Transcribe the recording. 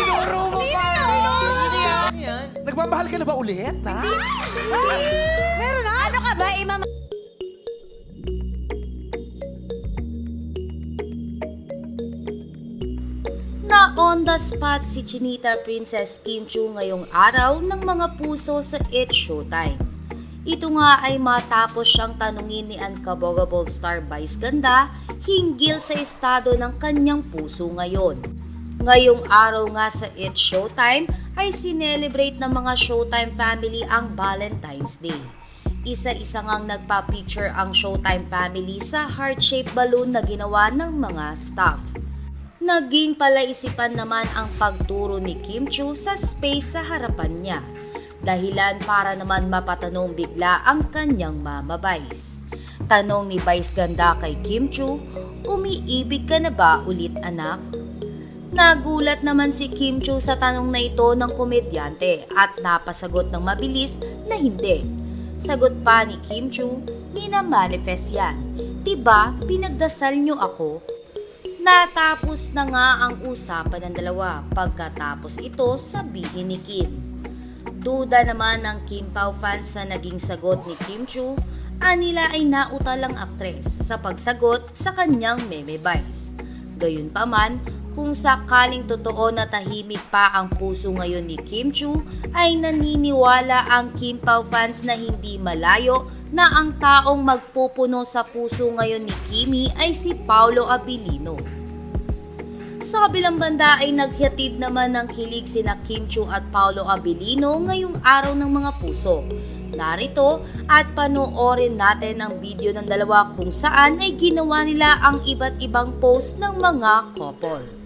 Tinuro mo pa! Sino yan? Nagmamahal ka na ba ulit? Ha? Meron na? Ano ka ba, imama? Na on the spot si Chinita Princess Kim Chu ngayong araw ng mga puso sa It's Showtime. Ito nga ay matapos siyang tanungin ni Uncoverable Star Vice Ganda hinggil sa estado ng kanyang puso ngayon. Ngayong araw nga sa It's Showtime ay sinelebrate ng mga Showtime family ang Valentine's Day. Isa-isa ngang nagpa-picture ang Showtime family sa heart-shaped balloon na ginawa ng mga staff. Naging palaisipan naman ang pagturo ni Kim Chu sa space sa harapan niya. Dahilan para naman mapatanong bigla ang kanyang mama Vice. Tanong ni Vice Ganda kay Kim Chu, umiibig ka na ba ulit anak? Nagulat naman si Kim Chu sa tanong na ito ng komedyante at napasagot ng mabilis na hindi. Sagot pa ni Kim Chu, minamanifest yan. Diba pinagdasal niyo ako? Natapos na nga ang usapan ng dalawa pagkatapos ito sabihin ni Kim. Duda naman ng Kim Pao fans sa naging sagot ni Kim Chu, anila ay nautal ang aktres sa pagsagot sa kanyang meme vice. Gayunpaman, kung sakaling totoo na tahimik pa ang puso ngayon ni Kim Chu, ay naniniwala ang Kim Pao fans na hindi malayo na ang taong magpupuno sa puso ngayon ni Kimi ay si Paolo Abilino. Sa kabilang banda ay naghatid naman ng kilig sina Kim Chu at Paolo Abilino ngayong araw ng mga puso. Narito at panoorin natin ang video ng dalawa kung saan ay ginawa nila ang iba't ibang post ng mga couple.